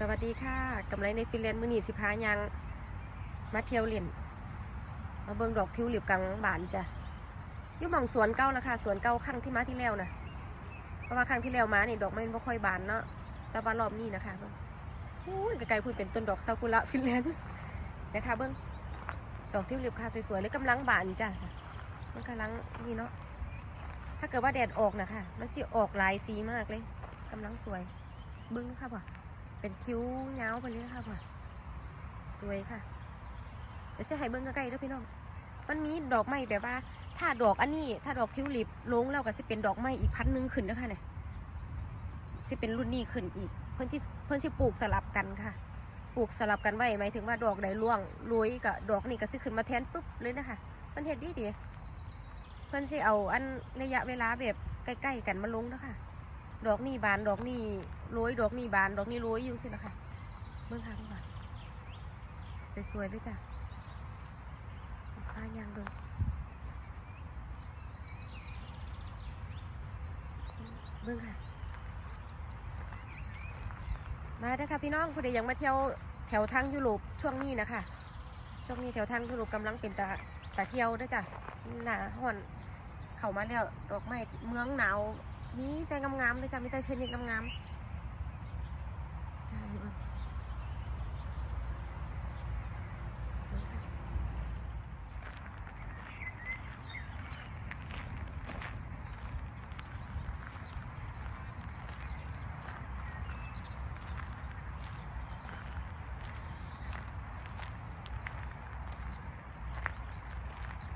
สวัสดีค่ะกำไรในฟินแลนด์มือหนีสิพายังมาเที่ยวเล่นมาเบิ่งดอกทิวลิปกลางบานจ้ะยุ่หมองสวนเก่าล้วค่ะสวนเก่าครั้งที่มาที่แล้วนะเพราะว่าครั้งที่แล้วมานี่ดอกมันบ่ค่อยบานเนาะแต่ว่ารอบนี้นะคะเบิ่งพูนไกลๆพูนเป็นต้นดอกซากุระฟินแลนด์นะคะเบิ่งดอกทิวลิปค่ะสวยๆเลยกำลังบานจ้ะมันกำลังนี่เนาะถ้าเกิดว่าแดดออกนะคะมันสิออกหลายสีมากเลยกำลังสวยเบิ่งค่ะบ่ เป็นคิ้วเงาไปเลยนะคะพ่อสวยค่ะเดี๋ยวจะให้เบิ้งใกล้ๆด้วยพี่น้อง มันมีดอกไม้แบบว่า ถ้าดอกอันนี้ถ้าดอกทิวลิปลงแล้วก็สิเป็นดอกไม้อีกพันหนึ่งขึ้นนะคะเนี่ยสิเป็นรุ่นนี้ขึ้นอีก เพิ่นที่เพิ่นที่ปลูกสลับกันค่ะ ปลูกสลับกันไว้หมายถึงว่าดอกใดร่วงรวยกับดอกนี้ก็สิขึ้นมาแทนปุ๊บเลยนะคะเพิ่นเฮ็ดดีดีเพิ่นสิเอาอันระยะเวลาแบบใกล้ๆกันมาลงนะคะดอกนี่บานดอกนี่ โรยดอกนี่บานดอกนี่โรยอยุ่งสิละค่ะเบิ่งค่ะเบิ่งค่ะสวยๆเลยจ้ะสพานยางเบิ่งเบิ่งค่ะ มาเด้อค่ะพี่น้องผู้ใดยังมาเที่ยวแถวทางยุโรปช่วงนี้นะคะช่วงนี้แถวทางยุโรปกำลังเป็นตาตาเที่ยวด้อจ้ะหนาห่อนเข้ามาแล้วดอกไม้เมืองหนาวมีแต่งามๆเลยจ้ะมีแต่ชนิดงามๆสุดท้ายเบิ่งเบิ่งค่ะ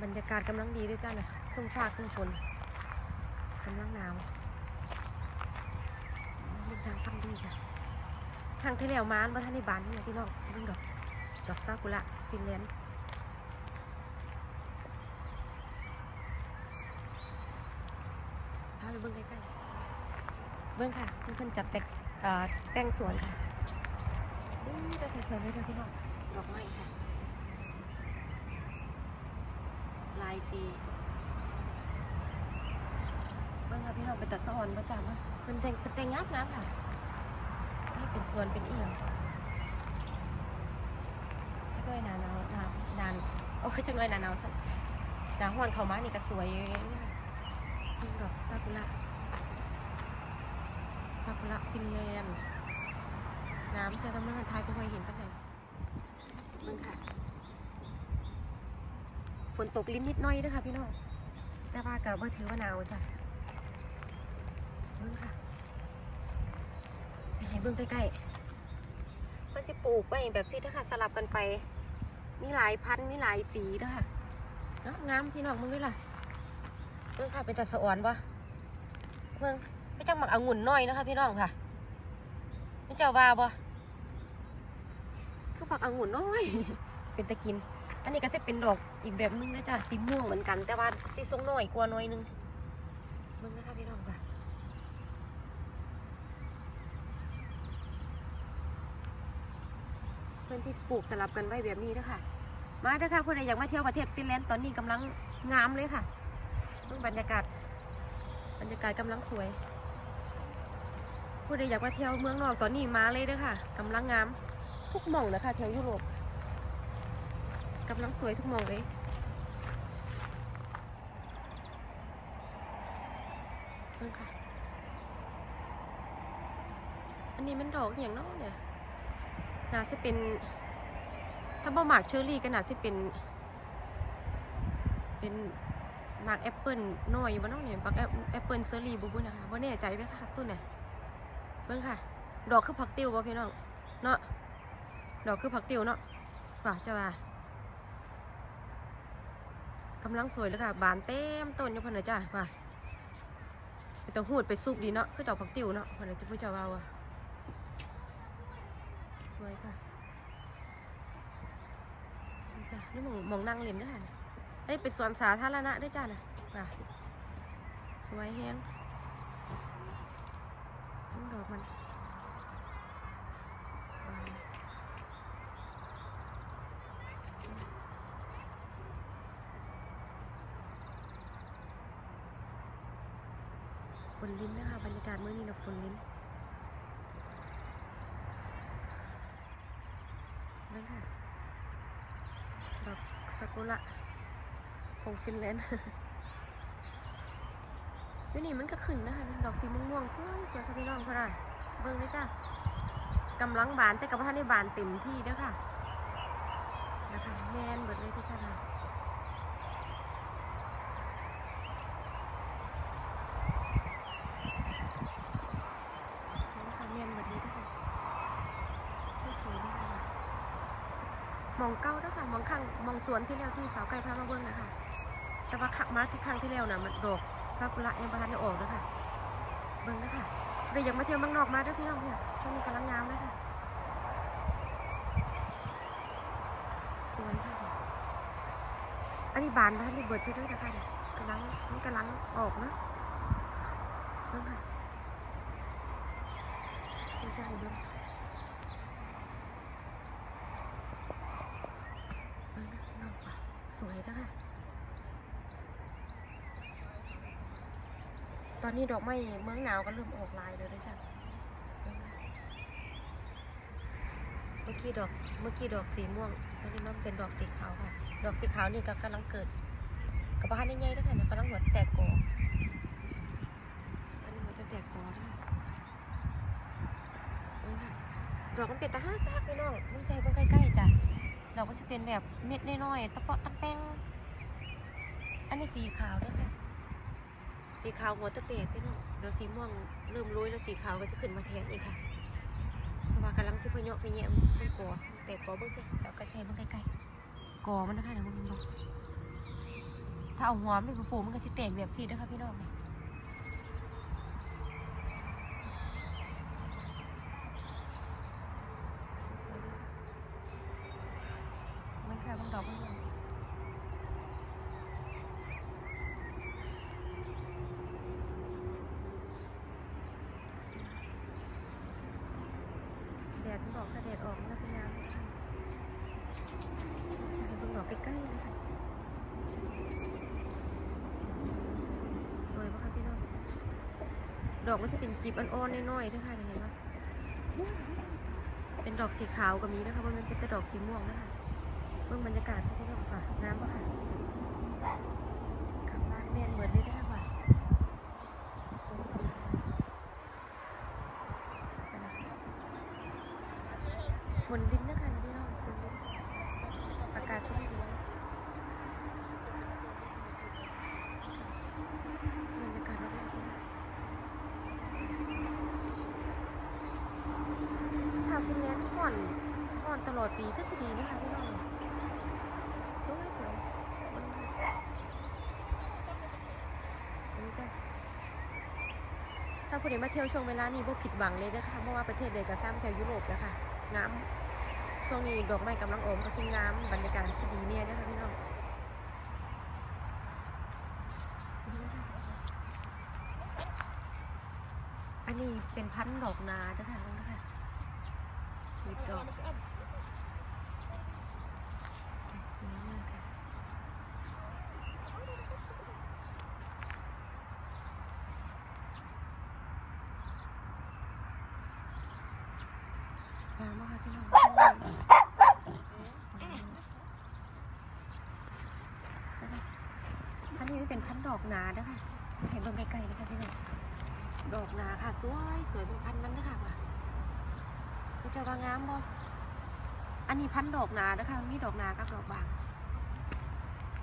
บรรยากาศกำลังดีด้วยจ้ะเนี่ยครึ่งฟ้าครึ่งฝนกำลังหนาวมีทางฟังดีค่ะ ทางที่แล้วมานว่ท่านในบ้านนี่นะพี่น้องเบิ่งดอก ดอกซากุระฟินแลนด์พาไปเบิ่งใกล้ๆ เบิ่งค่ะเพิ่นจัดแต่งแต่งสวนค่ะอุ้ยแต่สวยๆเลยนะพี่น้อง ดอกไม้ค่ะ ลายสีเบิ่งค่ะพี่น้องเป็นตะซ้อนประจำอะเป็นแต่งเป็นแต่งงามงามๆค่ะ นี่เป็นสวนเป็นเอียงจะก้อยหนาหนาวหนาหนานโอ้ยจะก้อยหนาหนาวสันหนาห้อนเขามานี่ก็สวยนี่ค่ะนี่ดอกซากุระซากุระฟินแลนด์น้ำจะทำให้คนไทยไม่ค่อยเห็นปันไหนมึงค่ะ นตกลิ้นนิดน้อยเด้วยค่ะพี่น้องแต่ว่ากับว่าถือว่าหนาวจ้ะเบิ่งค่ะสิให้เบิ่งใกล้ๆมันสิปลูกไว้แบบสิเด้อค่ะสลับกันไป มีหลายพันธุ์มีหลายสีเด้อค่ะเอ้างามพี่น้องมึงด้วยล่ะเบิ่งค่ะเป็นจัดสะอ่อนบ่เบิ่งไม่จังหมักองุ่นน้อยนะคะ พี่น้องค่ะไม่เจ้าว่าบ่คือหมักองุ่นน้อย เป็นตะกิน อันนี้ก็จะเป็นดอกอีกแบบนึงนะจ๊ะสีม่วงเหมือนกัน แต่ว่าสีส้มน้อยกว่าน้อยนึงเบิ่งนะคะพี่น้องค่ะเพื่อนที่ปลูกสลับกันไว้แบบนี้นะคะมาเด้อค่ะผู้ใดอยากมาเที่ยวประเทศฟินแลนด์ตอนนี้กำลังงามเลยค่ะดูบรรยากาศ บรรยากาศกำลังสวย ผู้ใดอยากมาเที่ยวเมืองนอกตอนนี้มาเลยเด้อค่ะกำลังงามทุกหม่องนะคะแถวยุโรป กำลังสวยทุกมองเลยนั่นค่ะ อันนี้มันดอกอย่างน้อเนี่ยน่าจะเป็น ถ้าบ่หมากเชอร์รี่ก็น่าจะเป็น เป็นหมากแอปเปิลน้อยบ่เน้องเนี่ยบักแอปเปิลเชอร์รี่บุบุนะคะบ่แน่ใจเลยค่ะต้นเนี่ยเบิ่งค่ะ ดอกคือผักติ้วบ่พี่น้องเนาะดอกคือผักติ้วเนาะว่าจะว่า กำลังสวยเลยค่ะบานเต็มต้นอยู่พิ่นนะจ้าว่าไปต้องหูดไปซุกดีเนาะคือดอกผักติ้วเนาะพิ่นน่ะจะพูดจะว่าว่าสวยค่ะนี่จ้ะนี่มองมองนั่งเล่นด้วยค่ะนะอันนี้เป็นสวนสาธารณะด้วยจ้ะนะว่ะสวยแฮงดอกมันว้าวฝ นลิ้นนะคะ บรรยากาศเมื่อนี้นะฝนลิ้นนั่นค่ะดอกซากุระของฟินแลนด์อยู่นี่มันก็ขึ้นนะคะ ดอกสีม่วงๆสวยสวยค่ะพี่น้องพ่อได้เบิ่งเลยจ้ะกำลังบานแต่กับว่าในบานเต็มที่เด้อค่ะนะคะแมนเบิดเลยที่จ้าค่ะนี่นะคะแมนเบิดเลยเด้อค่ะ สวยด้ค่ะมองเก้าเด้ค่ะมองข้างมองสวนที่แล้วที่สาวไก่พามาเบิ่งนะคะแต่ว่าขักมาที่ครั้งที่แล้วน่ะมันดอกซากุระยังประทานออกเด้อค่ะเบิ่งนะคะเดี๋ยวอยากมาเที่ยวเมืองนอกมาด้อพี่น้องเพี่ยช่วงนี้กำลังงามเลยค่ะสวยค่ะอันนี้บานมาทันได้เบิดที่ด้วยนะคะเนี่ยกำลังนี่กำลังออกนะเบิ่งค่ะจะใส่เบิ่งเบิ่งนะพี่น้องค่ะ สวยนะคะ ตอนนี้ดอกไม้เมืองหนาวก็เริ่มออกลายเลยนะจ๊ะเบิ่งเมื่อกี้ดอกเมื่อกี้ดอกสีม่วงตอนนี้มันเป็นดอกสีขาวค่ะ ดอกสีขาวนี่ก็กำลังเกิดกับบ้านใหญ่ๆนะคะเนี่ยกำลังหัวแตกกออันนี้มันจะแตกกอนะคะดอกมันเป็นตาฮักตาฮักพี่น้องมันใจเบิ่งใกล้ๆจ้ะ ดอกมันจะเป็นแบบเม็ดน้อยๆตะเปาะตะแป้งอันนี้สีขาวด้วยค่ะ สีขาวหัวตะเตะพี่น้องเดี๋ยวสีม่วงเริ่มรุยแล้วสีขาวก็จะขึ้นมาแทนอีกค่ะเพราะว่ากำลังสิพะเยาะไปแยมมันกอแต่กอเบิ่งสิเอากระเทียมันใกล้ๆกอมันนะคะเดี๋ยวมันบอกถ้าเอาหัวไม่ปลูกมันก็สิแตกแบบสีนะคะพี่น้องเนี่ยมันค่ะบางดอกมันงามแดดมันบอกถ้าแดดออกมันก็สงามเลยนะคะใช่เบิ่งดอกใกล้ๆเลยค่ะ สวยปะคะพี่น้อง ดอกมันจะเป็นจีบอ่อนๆน้อยๆด้วยค่ะเห็นไหมเป็นดอกสีขาวก็มีนะคะว่ามันเป็นแต่ดอกสีม่วงนะคะเบิ่งบรรยากาศค่ะพี่น้องค่ะ น้ำปะค่ะขับบ้านแมนเบิร์ดเลยนะคะว่า ฝนลิ้นนะคะนะพี่น้องฝนลิ้นอากาศสุ่มดีบรรยากาศรอบๆพี่น้องถ้าฟินแลนด์ห่อนห่อนตลอดปีก็จะดีนะคะพี่น้องเนี่ยสวยสวยเบิ่งค่ะเบิ่งจ้ะถ้าผู้ใดมาเที่ยวช่วงเวลานี้บ่ผิดหวังเลยนะคะเพราะว่าประเทศใดก็ซ้ำแถวยุโรปแล้วค่ะ งามช่วงนี้ดอกไม้กำลังออกก็สิงามบรรยากาศสดีเนี่ยนะคะพี่น้องอันนี้เป็นพันธุ์ดอกนาด้วยค่ะค่ะกีบดอกสวยมากค่ะงามมากค่ะพี่น้อง อันนี้เป็นพันธุ์ดอกนาเด้วยค่ะให้เบิ่งไกลๆเลยค่ะพี่น้องดอกนาค่ะ สวยสวยเป็นพันธุ์มันนะคะว่ะมันจะว่างามบ่อันนี้พันธุ์ดอกนานะคะมีดอกนากับดอกบาง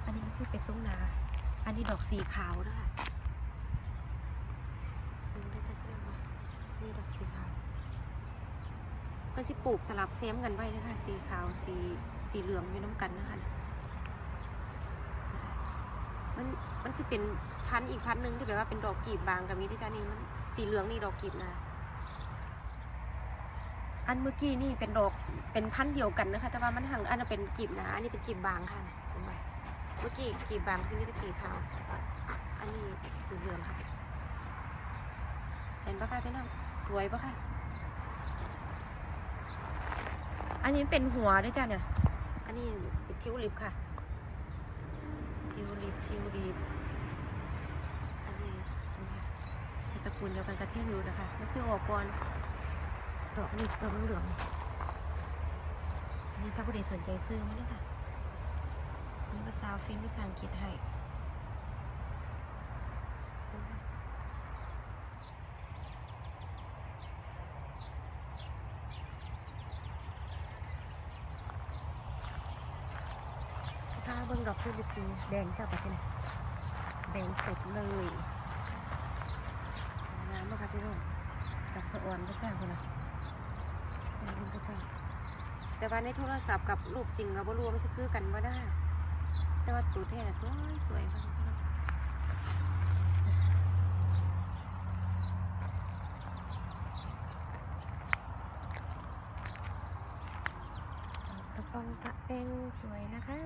อันนี้มันสิเป็นทรงนา อันนี้ดอกสีขาวนะคะดูได้จักเรื่องบ่นี่ดอกสีขาวเพิ่นสิปลูกสลับเซมกันไว้นะคะสีขาวสีสีเหลืองอยู่น้ำกันนะคะมัน มันสิเป็นพันธุ์อีกพันธุ์หนึ่งที่แบบว่าเป็นดอกกีบบางกับมีด้วยจ้านี่มันสีเหลืองนี่ดอกกีบนะอันเมื่อกี้นี่เป็นดอกเป็นพันธุ์เดียวกันนะคะ แต่ว่ามันห่างอันนั้นเป็นกีบนาอันนี้เป็นกีบบางค่ะเห็นไหมเมื่อกี้กีบบางที่นี่จะสีขาว อันนี้สีเหลืองค่ะ เห็นปะคะพี่น้องสวยปะคะอันนี้เป็นหัวด้วยจ้ะเนี่ย อันนี้เป็นทิวลิปค่ะทิวลิปทิวลิป อันนี้นะคะ เป็นตระกูลเดียวกันกับที่วิวนะคะม่ซื้อออกก่อนดอกนี่ดอกเหลืองนี่อันนี้ถ้าผู้ใดสนใจซื้อมาด้วยค่ะมีภาษาฟินภาษาอังกฤษให้นะคะสภาเบิ่งดอกทิวลิปสีแดงเจ้าประเทศไหนแดงสดเลย ค่ะพี่น้องตัดสะอ่อนพระเจ้าคนนะใส่ลงใกล้ๆแต่ว่าในโทรศัพท์กับรูปจริงก็บ่รู้ว่ามันจะคือกันบ่ได้ แต่ว่าตัวแท้น่ะสวยสวยค่ะพี่น้องกระปองกระเปงสวยนะคะ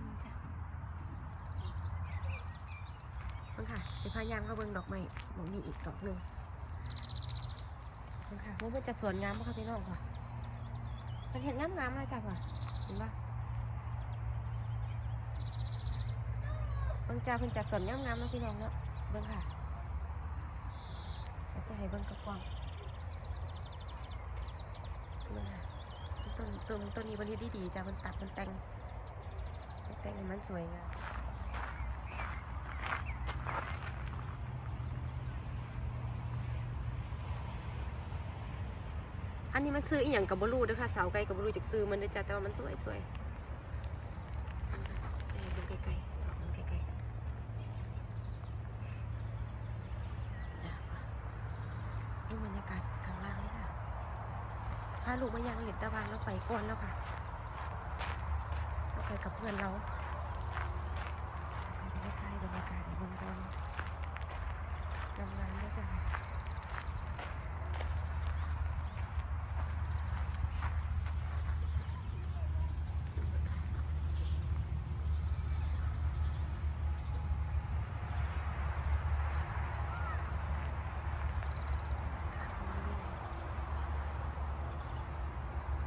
นี่จ้ะเบิ่งค่ะสิพา ยางก็เบิ่งดอกไม้หมองนี้อีกดอกหนึ่งเบิ่งค่ะว่ามันจะสวยงามปะคะพี่น้องค่ะมันเห็นงามๆเลยจ้ะค่ะเห็นปะเบิ่งจ้าเพิ่นจัดสวนงามๆเนะพี่น้องเนาะเบิ่งค่ะเอาใส่ให้เบิ่งกระกวางเบิ่งค่ะต้นต้นต้นนี้มันเฮ็ดดีจ้ามันตัดมันแต่งมันแต่งมันสวยงาม นี้มันซื้ออีหยังกับบ่รู้เด้อค่ะสาวไก่กับบ่รู้จักซื้อมันด้อจ้าแต่ว่ามันสวยสวยเบิ่งไกลๆเอาเบิ่งไกลๆจ้ะดูบรรยากาศข้างล่างเลยค่ะพาลูกมายังเหรียญตะวันเราไปก่อนแล้วค่ะเราไปกับเพื่อนเราก็จะได้ถ่ายบรรยากาศในเมืองก่อนงามๆเลยจ้ะ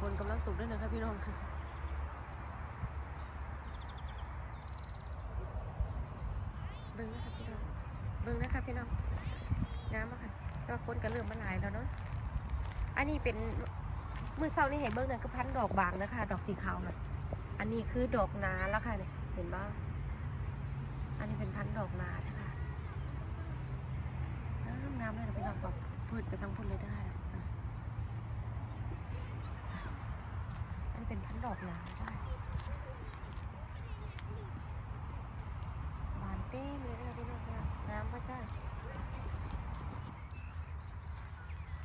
ฝน กำลังตกด้วยนะคะพี่น้องเบิ่งนะคะพี่น้องเบิ่งนะคะพี่น้องงามมากค่ะก็คนก็เริ่มมาหลายแล้วเนาะอันนี้เป็นเมื่อเช้านี่เห็นเบิ่งนั่นคือพันดอกบางนะคะ ดอกสีขาวนะอันนี้คือดอกนาแล้วค่ะเนี่ยเห็นบ้างอันนี้เป็นพันดอกนานะคะงามงามเลยนะพี่น้องแบบพืชไปทั้งพุ่นเลยนะคะนะอันนี้ เป็นพันดอกนาได้บานเต็มเลยนะคะพี่น้องค่ะงามพระเจ้า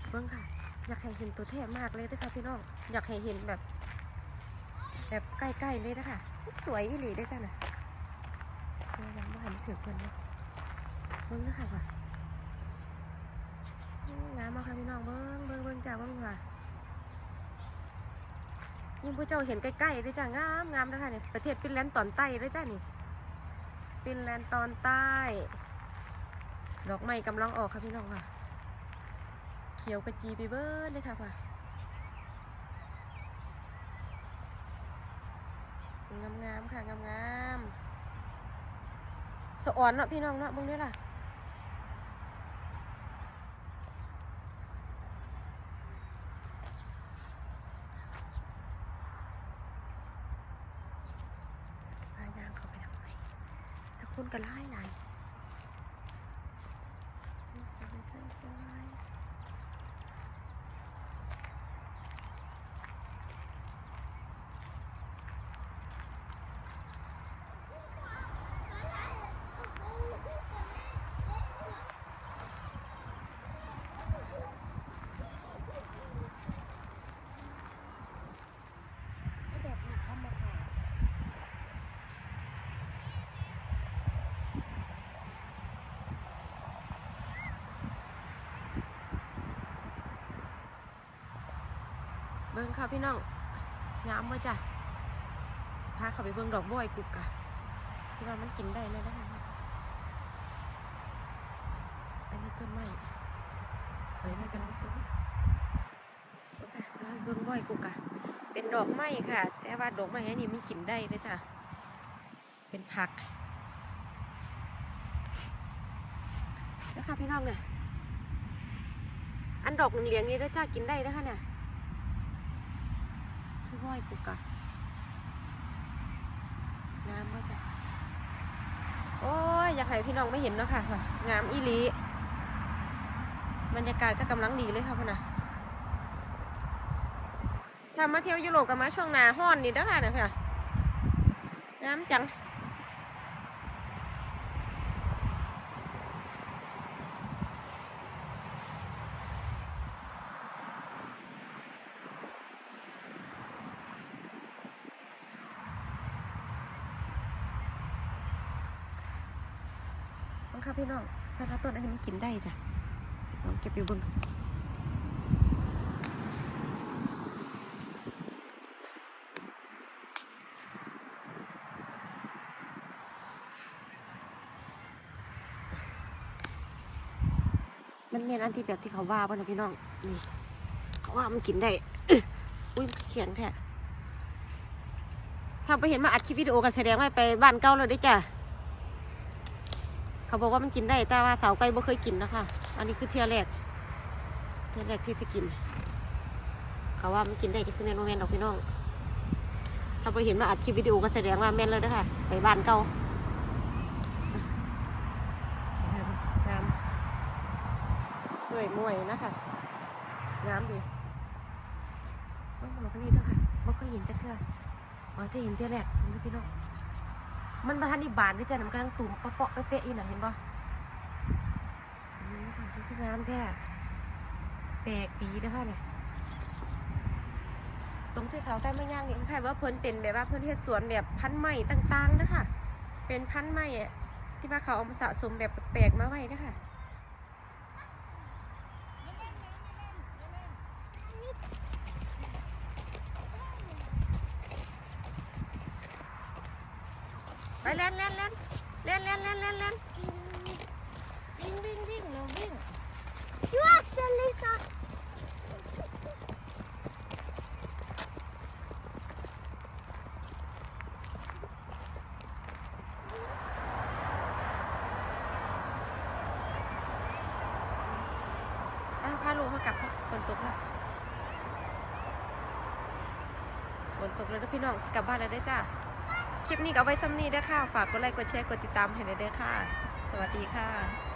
เบิ้งค่ะ อยากให้เห็นตัวแทบมากเลยนะคะพี่น้อง อยากให้เห็นแบบ แบบใกล้ๆเลยนะคะสวยอีหลีได้จ้ะนะยังไม่เห็นถือเพื่อนเลยเบิ้งนะคะว่ะงามมากค่ะพี่น้องเบิ้งเบิ้งเบิ้งจ้าเบิ้งว่ะ ยิ่งผู้เจ้าเห็นใกล้ๆเลยจ้างามงามนะคะเนี่ยประเทศฟินแลนด์ตอนใต้เลยจ้านี่ ฟินแลนด์ตอนใต้ ดอกไม้กำลังออกค่ะพี่น้องค่ะ เขียวกระจีไปเบิร์ดเลยค่ะว่ะงามงามๆค่ะงามงามๆสะอ่อนเนาะพี่น้องเนาะบิ่งด้วยล่ะสิพายางเข้าไปทำไมถ้า คนก็ไล่ไล่สวยสวยสวยสวยแบบนี้ธรรมชาติเบิ่งค่ะพี่น้องงามว่าจ้ะพาเขาไปเบิ่งดอกบัวไอ้กุกกะที่ว่ามันกินได้เลยนะคะอันนี้ต้นไม้เฮ้ยไม่กำลังต้นเบิ่งบ่อยกุกกะเป็นดอกไม้ค่ะ แต่ว่าดอกไม้อันนี้มันกินได้เลยจ้ะเป็นผักนะคะพี่น้องเนี่ยอันดอกหนึ่งเหลืองนี้ด้จ้ากินได้นะคะเนี่ย ซื้อบ่อยกูกะงามมากจ้ะโอ้ย อยากให้พี่น้องไม่เห็นเนาะค่ะว่างามอีหลีบรรยากาศก็กำลังดีเลยค่ะพ่อนะถ้ามาเที่ยวยุโรปกันมาช่วงหนาห้อนนี่เด้อค่ะนะพี่งามจัง คับพี่น้องพระต้นอันนี้มันกินได้จ้ะสิลองเก็บอยู่บนมันเมนอันที่แบบที่เขาว่าป่ะนะพี่น้อง นี่ เขาว่ามันกินได้ อุ้ยเขียนแท้ถ้าไปเห็นมาอัดคลิปวิดีโอกันแสดงว่าไปบ้านเก่าเลยได้จ้ะ เขาบอกว่ามันกินได้แต่ว่าเสาไก่บ่เคยกินนะคะ อันนี้คือเทียแรก เทียแรกที่สิกิน เขาว่ามันกินได้จะสิแมนโมแมนดอกพี่น้อง ถ้าไปเห็นมาอัดคลิปวิดีโอก็แสดงว่าแม่นเลยเด้อค่ะไปบ้านเก่างามสวยมวยนะคะงามดีต้องบอกคนนี้เด้อค่ะบ่เคยเห็นจักเทื่ออ๋อที่เห็นเทียแรกนี่พี่น้อง มันมาทันนี่บานด้วยจ้ะมันกำลังตุ่มเปาะเป๊ะๆอยู่น่ะเห็นปะนี่ค่ะคืองามแท้แปลกดีนะคะเนี่ยตรงที่เสาใต้ไม้ย่างนี่คล้ายๆว่าเพิ่นเป็นแบบว่าเพิ่นเฮ็ดสวนแบบพันธุ์ใหม่ต่างๆนะคะเป็นพันธุ์ใหม่ที่ว่าเขาเอามาสะสมแบบแปลกๆมาไว้นะคะ เล่นเล่นเล่นเล่นเล่นเล่นเล่นเล่นวิ่งวิ่งวิ่งเราวิ่ง Yes, Elisa. อ้าวพาลูกมากลับเถอะฝนตกแล้วฝนตกแล้วเด้อพี่น้องสิกลับบ้านแล้วเด้จ้า คลิปนี้ก็เอาไว้ซ้ำนี้เด้อค่ะ ฝากกดไลค์ กดแชร์ กดติดตามให้ได้เด้อค่ะ สวัสดีค่ะ